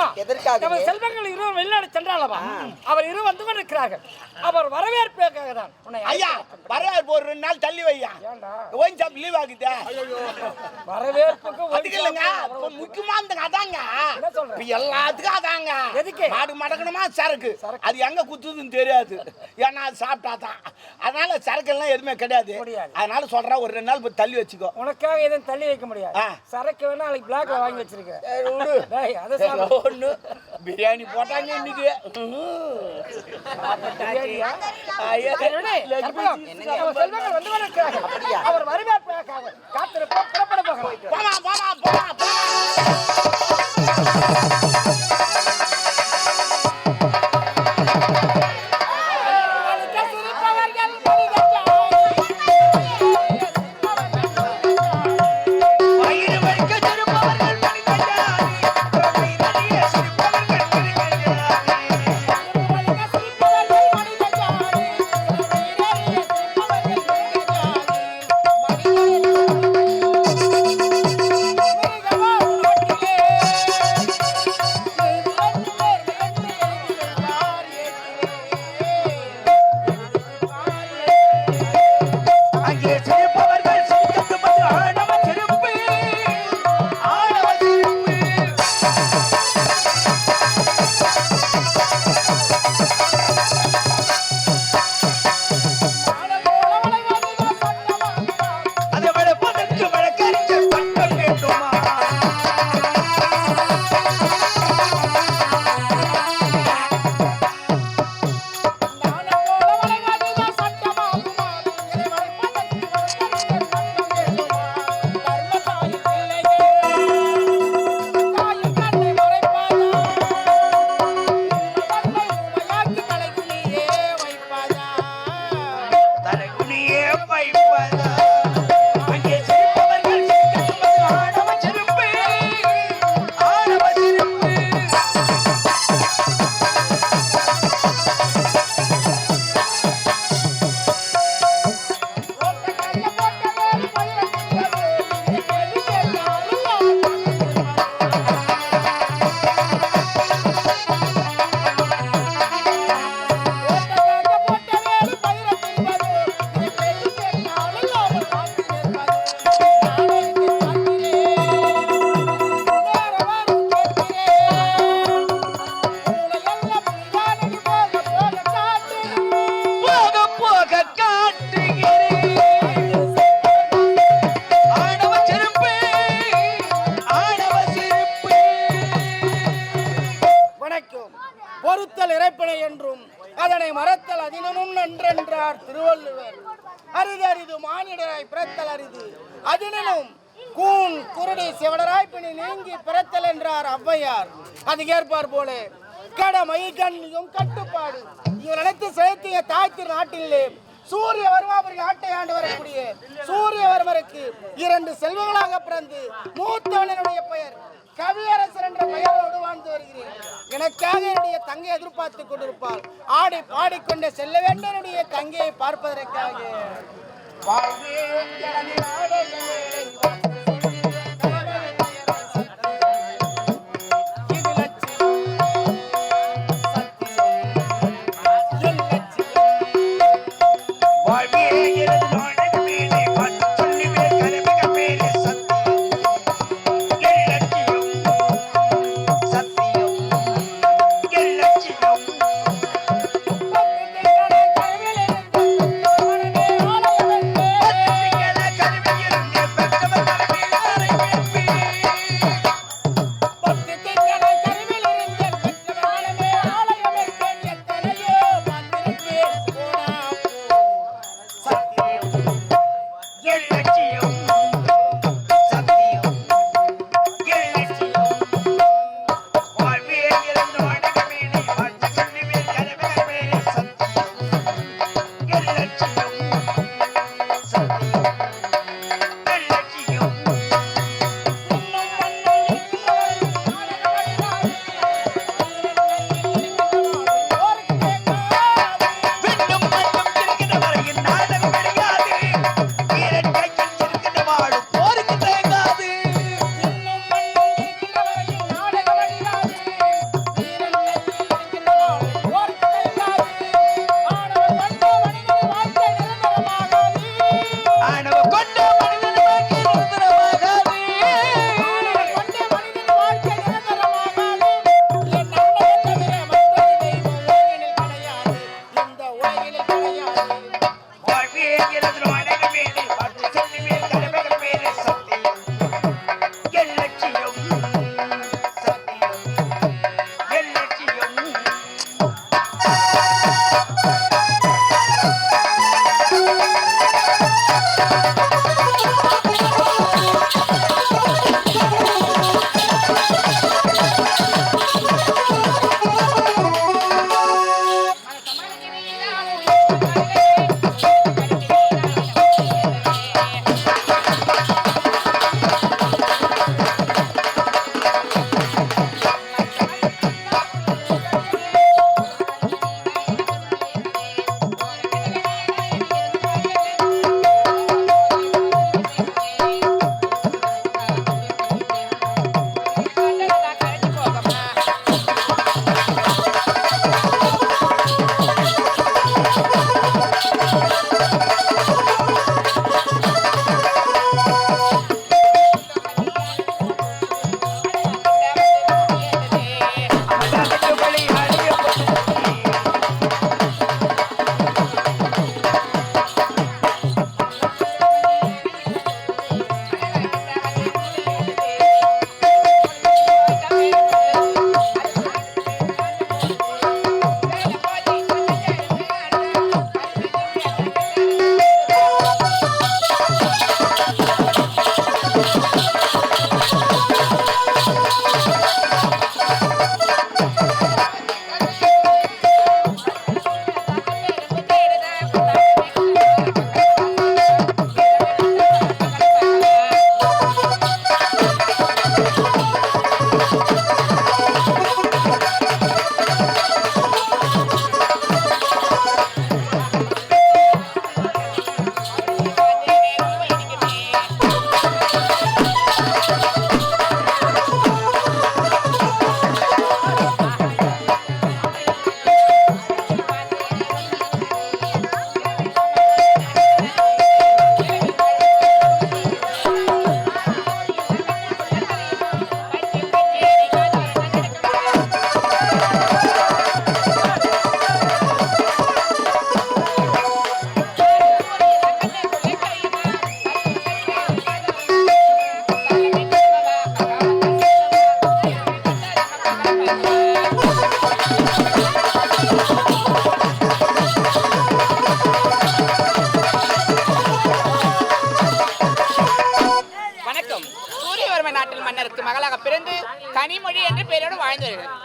தெரியுமா எதற்காக? நமது செல்வங்கள் இருவர் வெளிநாடு சென்றாலவா? அவர் இரு வந்து கொண்டிருக்கிறார்கள். அவர் தான் உன்னை ஐயா வரவேற்பு ஒரு ரெண்டு நாள் தள்ளி வையா? ஷாப் லீவ் ஆகுதே வரவேற்புக்கு இப்போ முக்கியமானதுக்கு அதாங்க? இப்போ எல்லாத்துக்கும் அதாங்க. எதுக்கு? மாடு மடக்கணுமா? சரக்கு. அது எங்க குத்துதுன்னு தெரியாது. ஏன்னா அது சாப்பிட்டா தான். அதனால சரக்கு எல்லாம் எதுவுமே கிடையாது. அதனால சொல்றேன் ஒரு ரெண்டு நாள் இப்போ தள்ளி வச்சுக்கோ. உனக்காக எதுவும் தள்ளி வைக்க முடியாது. சரக்கு வேணா நாளைக்கு பிளாக்ல வாங்கி வச்சிருக்கேன் அதை சரி, சாப்பிடு. ஒண்ணு பிரியாணி போட்டாங்க இன்னைக்கு பிரியாணியா? ஐயா, சரி, விடு. leg Karpagam, piece. நம்ம செல்வங்கள் வந்து கொண்டிருக்கிறார்கள் அவர் வரவேற்பதற்காக காத்திருப்போம் புறப்பட போகிறோம் போமா போமா போமா போமா பிறத்தல் அரிது. அதனும் கூன் குருடி சிவனராய் பிணி நீங்கி பிறத்தல் என்றார் ஔவையார். அது ஏற்பார் போல கடமை கண்ணியும் கட்டுப்பாடு. இவர் அனைத்து செலுத்திய தாய் திரு நாட்டிலே சூரிய வர்மாபுரி நாட்டை ஆண்டு வரக்கூடிய சூரியவர்மருக்கு இரண்டு செல்வங்களாக பிறந்து மூத்தவனனுடைய பெயர் கவியரசர் என்ற பெயரோடு வாழ்ந்து வருகிறேன். எனக்காக என்னுடைய தங்கை எதிர்பார்த்து கொண்டிருப்பார் ஆடி பாடிக்கொண்டே செல்ல வேண்டும் என்னுடைய தங்கையை பார்ப்பதற்காக. வாழ்வே எனது நாடகமே.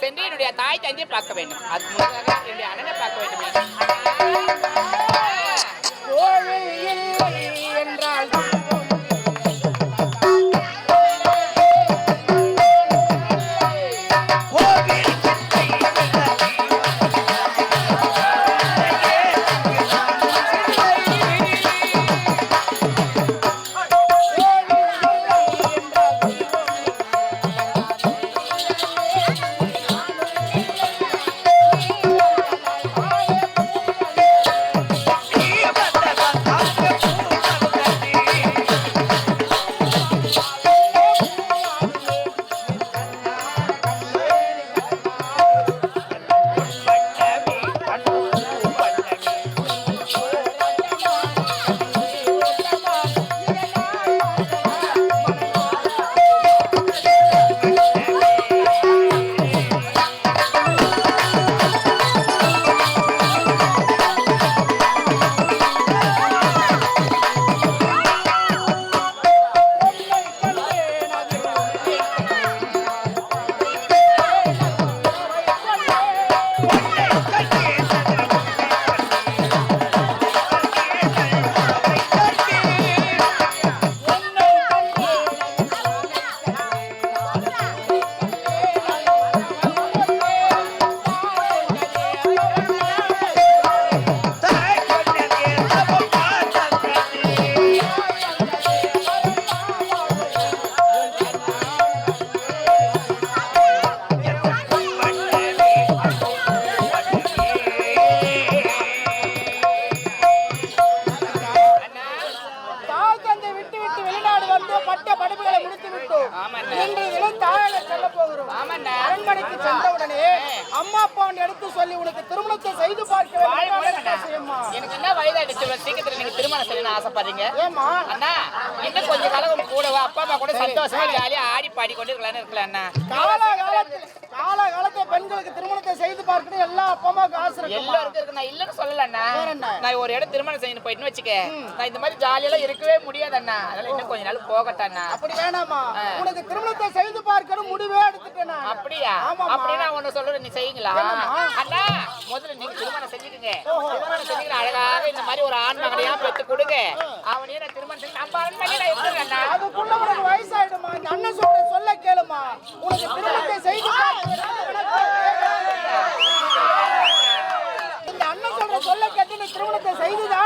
சென்று என்னுடைய தாய் தந்தையை பார்க்க வேண்டும். அது என்னுடைய அண்ணனை பார்க்க வேண்டும். கோழி இன்று தினம் தாயக செல்ல போகிறோம். ஆமாண்ணா. அரண்மனைக்கு சென்றவுடனே அம்மா அப்பான்னு எடுத்து சொல்லி உனக்கு திருமணத்தை செய்து பார்க்க. எனக்கு என்ன வயதாயிடுச்சு சீக்கிரத்துல நீங்க திருமணம் செய்யணும்னு ஆசைப்படுறீங்க? ஏம்மா? அண்ணா இன்னும் கொஞ்ச காலம் உங்க கூட வா. அப்பா அம்மா கூட சந்தோஷமா ஜாலியா ஆடி பாடி கொண்டு இருக்கலாம்னு இருக்கலாம் அண்ணா கால காலத்தில் கால காலத்துல பெண்களுக்கு திருமணத்தை செய்து பார்க்கணும் எல்லா அப்பா அம்மாவுக்கு ஆசை இருக்குமா? எல்லாருக்கும் இருக்கு. நான் இல்லன்னு சொல்லல அண்ணா. வேற என்ன? நான் ஒரு இடம் திருமணம் செய்யணும் போயிட்டு வச்சுக்க. நான் இந்த மாதிரி ஜாலியெல்லாம் இருக்கவே முடியாது அண்ணா. அதனால இன்னும் கொஞ்ச நாள் போகட்டும் அண்ணா. அப்படி வேணாமா? உனக்கு திருமணத்தை செய்து பார்க்கணும் முடிவே எடுத்துட்டேன் நான். அப்படியா. அப்படின்னா நான் ஒண்ணு சொல்றேன் நீ செய்யுங்களா? அண்ணா முதல்ல நீங்க திருமணம் செஞ்சுக்கங்க. திருமணம் செஞ்சுக்கிற அழகாக இந்த மாதிரி ஒரு ஆண் மகனையா பெற்று கொடுங்க. அவனையே நான் திருமணம் செஞ்சு நம்ம நான் இருக்கிறேன் அண்ணா? அதுக்குள்ள உனக்கு வயசாயிடுமா? இந்த அண்ணன் சொல்ற சொல்ல கேளுமா. உனக்கு திருமணத்தை செய்து இந்த அண்ணன் சொல்ற சொல்ல கேட்டு நீ திருமணத்தை செய்துதான்